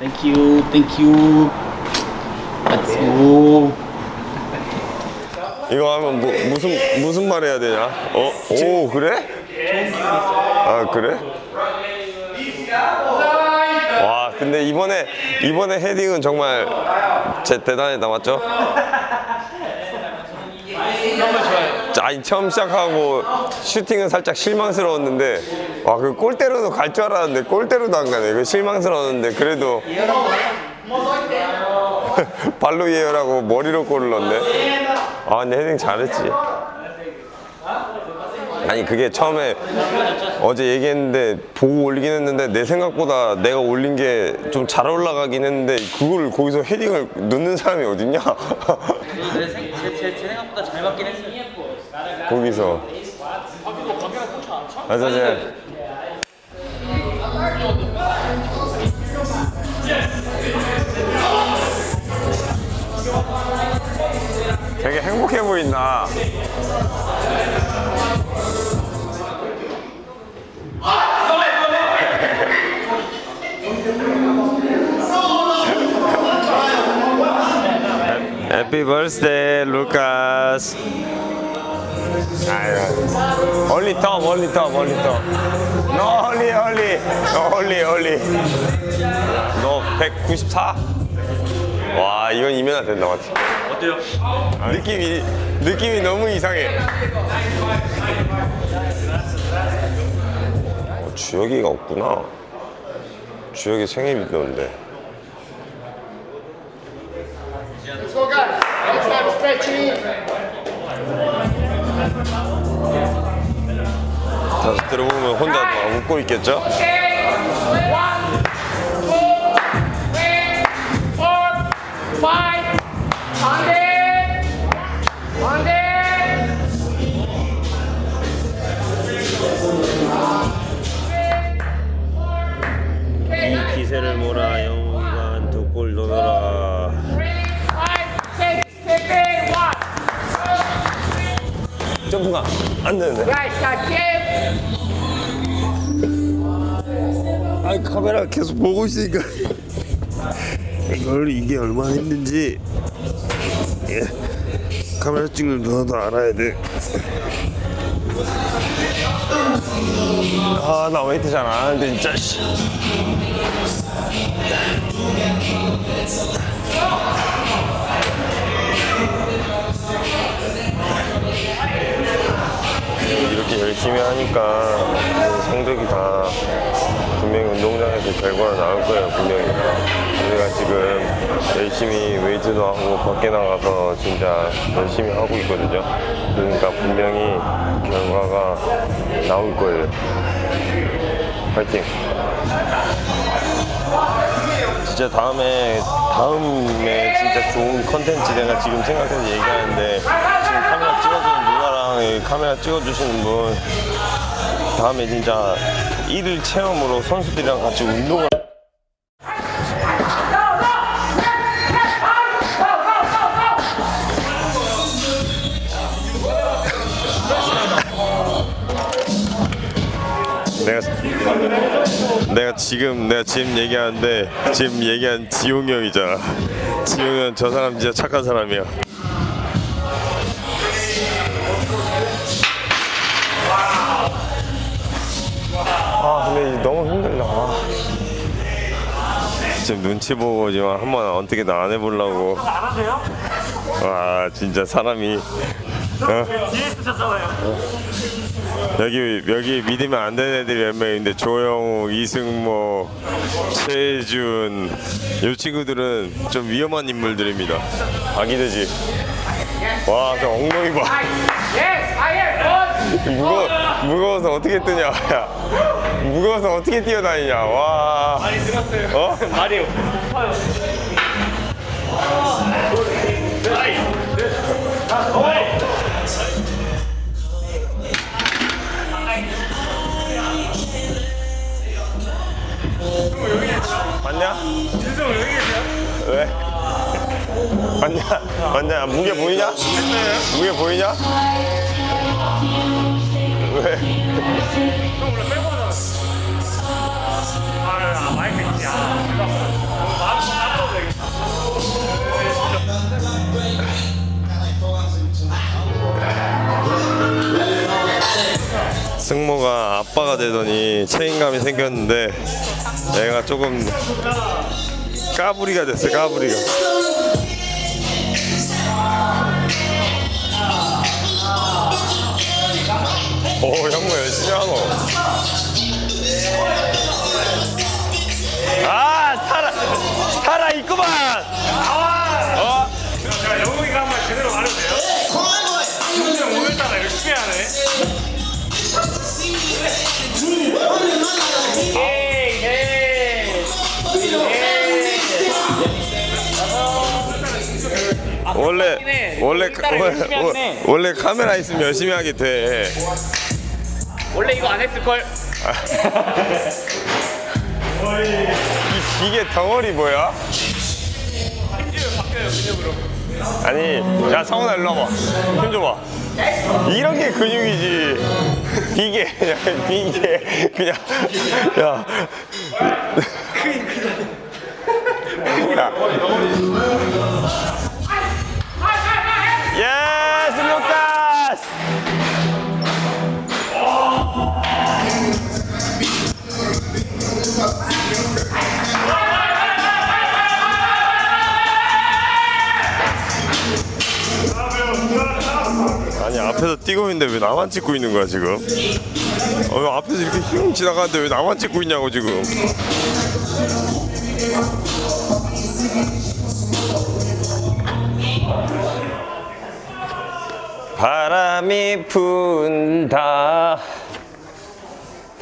Thank you, thank you. Let's go. 이거 하면 뭐, 무슨 무슨 말 해야 되냐? 어? 오 그래? 아 그래? 와 근데 이번에 이번에 헤딩은 정말 제 대단했다 맞죠? 자, 아 니 처음 시작하고 슈팅은 살짝 실망스러웠는데 와그 골대로도 갈 줄 알았는데 골대로도 안 가네. 그 실망스러웠는데 그래도 발로 예열하고 머리로 골을 넣네. 아 근데 헤딩 잘했지. 아니 그게 처음에 어제 얘기했는데 보고 올리긴 했는데 내 생각보다 내가 올린 게 좀 잘 올라가긴 했는데 그걸 거기서 헤딩을 넣는 사람이 어딨냐? 제, 제, 제 생각보다 잘 맞긴 했어요. 거기서 맞아 맞아 되게 행복해 보인다 Happy birthday, Lucas. 아유, only top, only top, only top. No, only, only, no, only, only. 너 194? 와, 이건 이면화 된다, 맞지? 어때요? 느낌이, 느낌이 너무 이상해. 어, 주혁이가 없구나. 주혁이 생일이던데. Let's go, guys. Let's have stretching. 다시 들어보면 혼자 막 웃고 있겠죠? 이 기세를 몰아 두골 넣어라. 점프가 안 되는데. 아 카메라 계속 보고 있으니까 이걸 이게 얼마나 힘든지 예. 카메라 찍는 누나도 알아야 돼. 아 나 웨이트 잘 안 하는데 진짜 씨. 이렇게 열심히 하니까 성적이 다 분명히 운동장에서 결과가 나올 거예요 분명히. 우리가 지금 열심히 웨이트도 하고 밖에 나가서 진짜 열심히 하고 있거든요. 그러니까 분명히 결과가 나올 거예요. 파이팅. 진짜 다음에 다음에 진짜 좋은 컨텐츠 내가 지금 생각해서 얘기하는데 지금 카메라 찍어주는 이 카메라 찍어주시는 분 다음에 진짜 일일 체험으로 선수들이랑 같이 운동을 내가 내가 지금 내가 지금 얘기하는데 지금 얘기한 지용이 형이잖아. 지용이 형 저 사람 진짜 착한 사람이야. 지금 눈치 보고 오지만 한번 어떻게든 안 해보려고. 안 하세요? 와 진짜 사람이 어? 뒤에 있으셨잖아요. 여기 여기 믿으면 안 되는 애들이 몇 명인데 조영우, 이승모, 최준 이 친구들은 좀 위험한 인물들입니다. 아기 돼지. 와, 저 엉덩이 봐. Yes, I am. Good. 무거 무거워서 어떻게 뜨냐? 야, 무거워서 어떻게 뛰어다니냐? 와. 많이 들었어요. 어? 말이요. 봤냐? 진성 여기 계세요? 왜? 봤냐? 봤냐? 무게 보이냐? 무게 보이냐? 왜? 승모가 아빠가 되더니 책임감이 생겼는데 애가 조금 까불이가 됐어요 까불이가 오 형부 열심히 하노 아 살아 살아 있구만 어? 자, 영웅이가 한 번 제대로 말해도 돼요? 형님 오늘 따라 열심히 하네. 원래 원래 카- 원래. 원래 카메라 있으면 열심히 하게 돼. 원래 이거 안 했을 걸. 이, 이게 덩어리 뭐야? 아니 야 성훈아 일로 와봐 힘 줘봐 이런 게 근육이지 비계 그냥 비계 그냥 야 야. 예스 루카스 아니 앞에서 뛰고 있는데 왜 나만 찍고 있는 거야 지금? 어, 왜 앞에서 이렇게 휘웅 지나가는데 왜 나만 찍고 있냐고 지금? 바람이 분다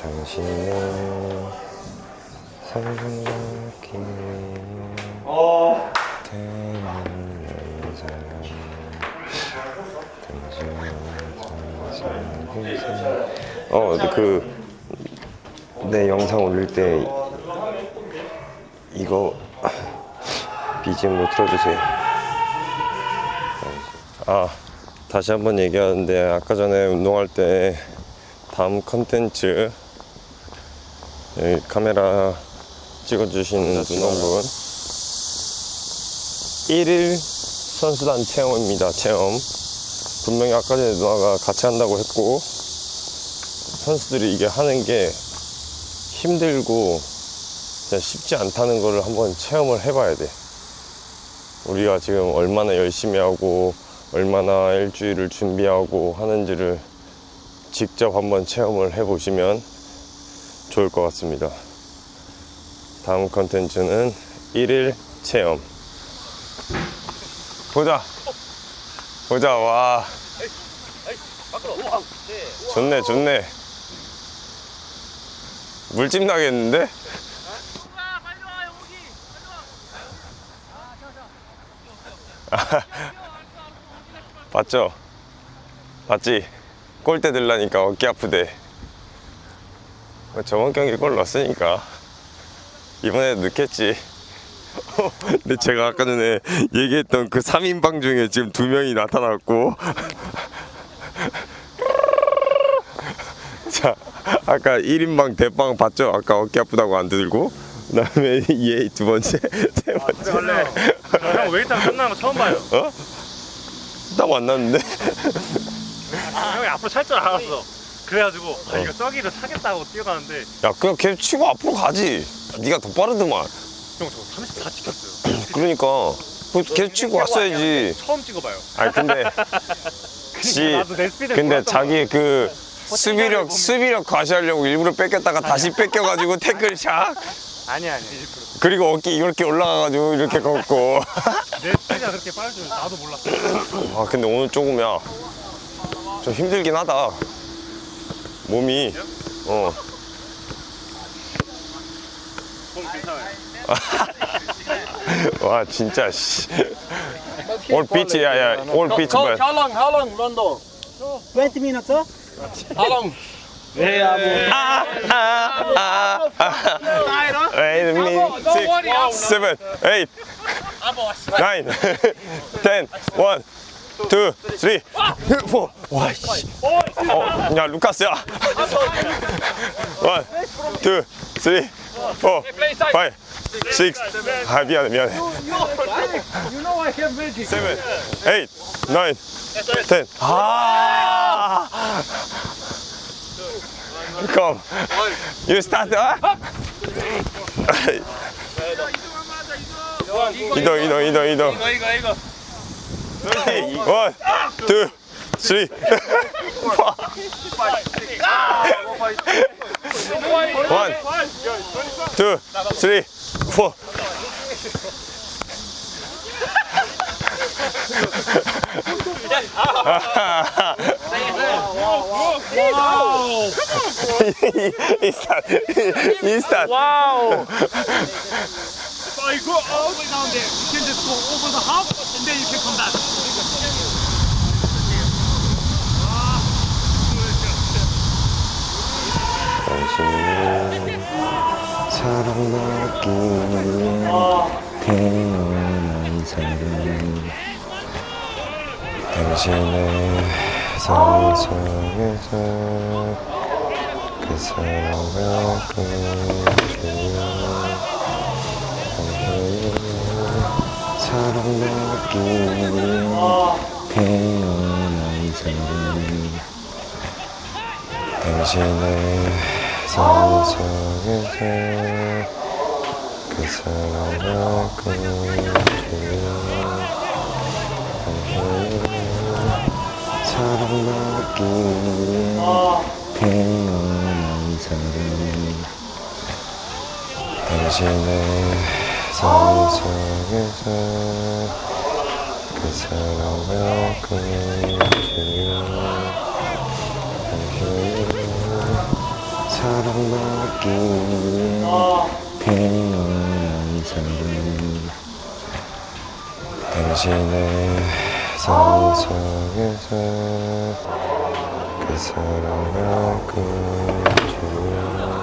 당신은 생각이 되는 어, 그 내 영상 올릴 때 이거 BGM으로 틀어주세요. 아, 다시 한번 얘기하는데 아까 전에 운동할 때 다음 컨텐츠 카메라 찍어주신 누나분 1일 선수단 체험입니다. 체험. 분명히 아까 전에 누나가 같이 한다고 했고 선수들이 이게 하는 게 힘들고 진짜 쉽지 않다는 거를 한번 체험을 해봐야 돼. 우리가 지금 얼마나 열심히 하고 얼마나 일주일을 준비하고 하는지를 직접 한번 체험을 해보시면 좋을 것 같습니다. 다음 컨텐츠는 1일 체험. 보자. 보자, 와. 좋네, 좋네. 물집 나겠는데? 봤죠? 봤지? 골대 들라니까 어깨 아프대. 저번 경기 골 넣었으니까 이번에 넣겠지. 근데 제가 아까 전에 얘기했던 그 3인방 중에 지금 두 명이 나타났고. 자 아까 1인방 대빵 봤죠? 아까 어깨 아프다고 안 들고. 그 다음에 얘 두 번째 세 번째. 원래. 형 웨이트하면 끝나는 거 처음 봐요. 어? 딱 만났는데? 형이 앞으로 찰 줄 알았어. 그래가지고 아, 이거 저기를 차겠다고 뛰어가는데. 야 그냥 걔 치고 앞으로 가지. 네가 더 빠르더만 형 저거 34 찍혔어요. 그러니까 그걔 치고 왔어야지 처음 찍어봐요. 아니 근데 지 나도 내 스피드를 근데 몰랐던 자기 그 수비력 수비력 과시하려고 일부러 뺏겼다가 다시 뺏겨가지고 태클 샥 아니 아니. 그리고 어깨 이렇게 올라가가지고 이렇게 걷고 내 스피드가 그렇게 빠를 줄 나도 몰랐어. 아 근데 오늘 조금 야좀 힘들긴 하다 몸이 어몸 괜찮아요. 와 진짜 씨. 올 비치 야야 올 비치 How, but how long? How long, Rondo? 20 minutes, sir. How long? Wait a minute. Six, seven, eight, nine, ten, one, two, three, four. 와, 씨. 어, 야, 루카스야. One, two, three, four, five, six. 아, 미안해, 미안해. You know I have magic. Seven, eight, nine, ten. 아. Come. You start. 아? 이동 이동 이동 이동. 이거 이거 이거. One, two, three. One, two, three, four. He start. He start. 와우. Oh, you go all the way down there. You can just go over the hump and then you can come back. 사랑받기 위해 태어난 사람 당신의 상상에서 그 사랑을 당신은 사랑받기 위해 태어난 사람 당신의 상상에서 그 사랑을 끊어주려 사랑받기 위해 태어난 사람 당신의 상상에서 그 사랑을 끊어주려 사랑받기 위해 태어난 사람 당신의 상상에서 그 사랑을 끊어주려